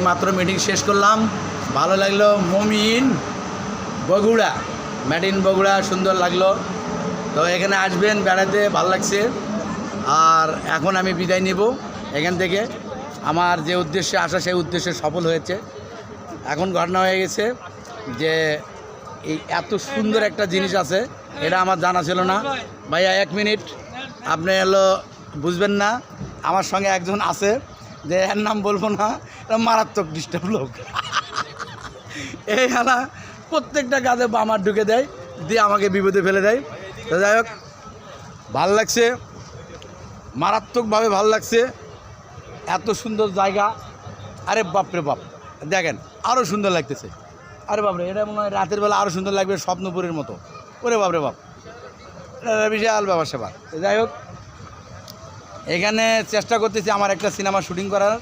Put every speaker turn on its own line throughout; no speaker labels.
এই মাত্র মিটিং শেষ করলাম। ভালো লাগল মমিন বগুড়া। ম্যাডিন বগুড়া, সুন্দর লাগল। তো এখানে আসবেন, বেড়াতে ভালো লাগছে। আর এখন আমি বিদায় নিব এখান থেকে। আমার যে উদ্দেশ্যে আসা, সেই উদ্দেশ্যে সফল হয়েছে। এখন ঘটনা হয়ে গেছে যে এই এত সুন্দর একটা জিনিস আছে, এটা আমার জানা ছিল না। ভাইয়া, এক মিনিট। আপনি হলো বুঝবেন না। আমার সঙ্গে একজন আছে। যে এর নাম বলব না এটা মারাত্মক ডিস্টার্ব লোক। এই হালা প্রত্যেকটা কাজে বামার ঢুকে দেয়, দিয়ে আমাকে বিপদে ফেলে দেয়। তো যাই হোক, ভালো লাগছে। মারাত্মকভাবে ভালো লাগছে। এত সুন্দর জায়গা। আরে বাপরে বাপ, দেখেন আরও সুন্দর লাগতেছে। আরে বাপরে, এটা মনে হয় রাতের বেলা আরও সুন্দর লাগবে স্বপ্নপুরের মতো। ওরে বাপরে বাপ, এটা বিশাল ব্যাপার তো যাই হোক এখানে চেষ্টা করতেছি আমার একটা সিনেমা শুটিং করার।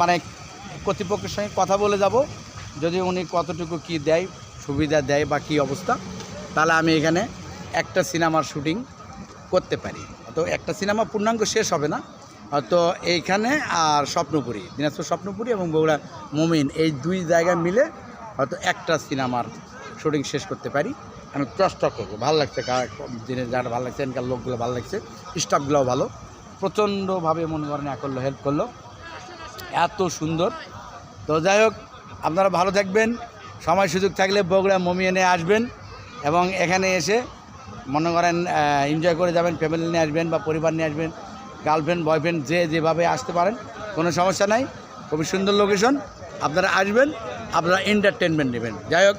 মানে কর্তৃপক্ষের সঙ্গে কথা বলে যাব। যদি উনি কতটুকু কি দেয়, সুবিধা দেয় বা কী অবস্থা, তাহলে আমি এখানে একটা সিনেমার শুটিং করতে পারি। তো একটা সিনেমা পূর্ণাঙ্গ শেষ হবে না। তো এইখানে আর স্বপ্নপুরী, দিনাজপুর স্বপ্নপুরী এবং বগুড়া মুমিন, এই দুই জায়গা মিলে হয়তো একটা সিনেমার শুটিং শেষ করতে পারি। আমি চেষ্টা করব। ভালো লাগছে জিনিস যারা ভালো লাগছে এখানকার লোকগুলো ভালো লাগছে, স্টাফগুলোও ভালো। প্রচণ্ডভাবে মনে করেন এক করল, হেল্প করল। এত সুন্দর। তো যাই হোক, আপনারা ভালো থাকবেন। সময় সুযোগ থাকলে বগুড়া মমিয়ে আসবেন এবং এখানে এসে মনে করেন এনজয় করে যাবেন ফ্যামিলি নিয়ে আসবেন বা পরিবার নিয়ে আসবেন গার্লফ্রেন্ড বয়ফ্রেন্ড যে যেভাবে আসতে পারেন, কোনো সমস্যা নাই। খুবই সুন্দর লোকেশন আপনারা আসবেন, আপনারা এন্টারটেনমেন্ট নেবেন। যাই হোক।